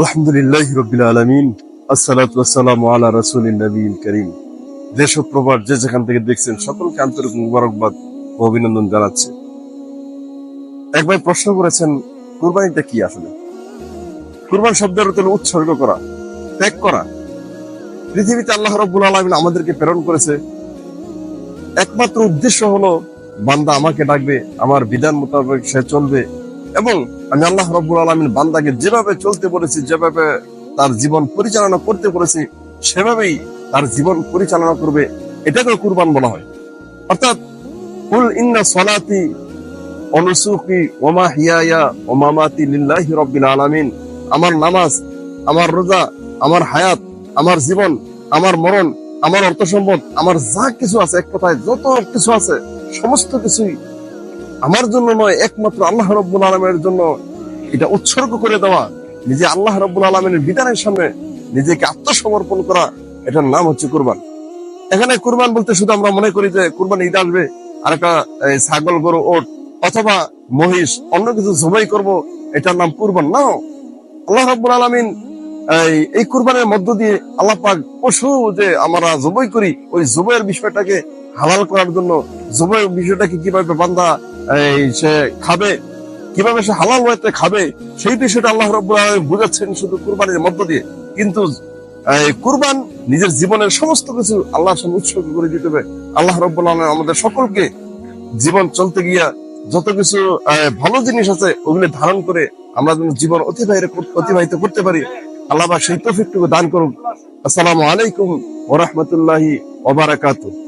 আলহামদুলিল্লাহ রবিল আলমিন আসসালামু আলা নবীল করিম। দেশ প্রবাদ যে যেখান থেকে দেখছেন, সকলকে আন্তরিক মুবারকবাদ ও অভিনন্দন জানাচ্ছে। এক ভাই প্রশ্ন করেছেন, কুরবানিটা কি আসলে? কুরবান শব্দের উৎসর্গ করা, ত্যাগ করা। পৃথিবীতে আল্লাহ রব্বুল আলমিন আমাদেরকে প্রেরণ করেছে। একমাত্র উদ্দেশ্য হলো, বান্দা আমাকে ডাকবে, আমার বিধান মোতাবেক সে চলবে। এবং আমি আল্লাহ রব্বুল আলমিন বান্দাকে যেভাবে চলতে বলেছি, যেভাবে তার জীবন পরিচালনা করতে বলেছি, সেভাবেই তার জীবন পরিচালনা করবে এটাকে কুরবান বলা হয়। অর্থাৎ, কুল ইন্না সলাতি অনুসুকি ওমা হিয়ায়া ওমামাতি লিল্লাহি রব্বিল আলামিন। আমার নামাজ, আমার রোজা, আমার হায়াত, আমার জীবন, আমার মরণ, আমার অর্থ সম্পদ আমার যা কিছু আছে, এক কথায় যত কিছু আছে, সমস্ত কিছুই আমার জন্য নয়, একমাত্র আল্লাহ রব্বুল আলমের জন্য এটা উৎসর্গ করে দেওয়া। নিজে আল্লাহ রব্বুল আলমের বিধানের সামনে নিজেকে আত্মসমর্পণ করা, এটার নাম হচ্ছে কুরবান। এখানে কুরবান বলতে শুধু আমরা মনে করি যে কুরবান ঈদ আসবে আর একটা ছাগল, গরু, ওট, অথবা মহিষ, অন্য কিছু জবাই করব, এটার নাম কুরবান। না, আল্লাহ রব্বুল আলমিন এই কুরবানের মধ্য দিয়ে আল্লাহ পাক পশু যে আমরা জবাই করি, ওই জবাইয়ের বিষয়টাকে হালাল করার জন্য জবাইয়ের বিষয়টাকে কীভাবে বান্দা এই সে খাবে, কীভাবে সে হালাল ওয়েতে খাবে, সেই বিষয়টা আল্লাহ রব্বুল বুঝাচ্ছেন শুধু কুরবানির মধ্য দিয়ে। কিন্তু কুরবান নিজের জীবনের সমস্ত কিছু আল্লাহর সামনে উৎসর্গ করে দিতে হবে। আল্লাহ রব্বুল আলামিন আমাদের সকলকে জীবন চলতে গিয়া যত কিছু ভালো জিনিস আছে, ওগুলি ধারণ করে আমরা যেন জীবন অতিবাহিত অতিবাহিত করতে পারি। আল্লাহ সেই তৌফিকটুকু দান করুন আসসালামু আলাইকুম ওয়া রাহমাতুল্লাহি ওয়া বারাকাতুহু।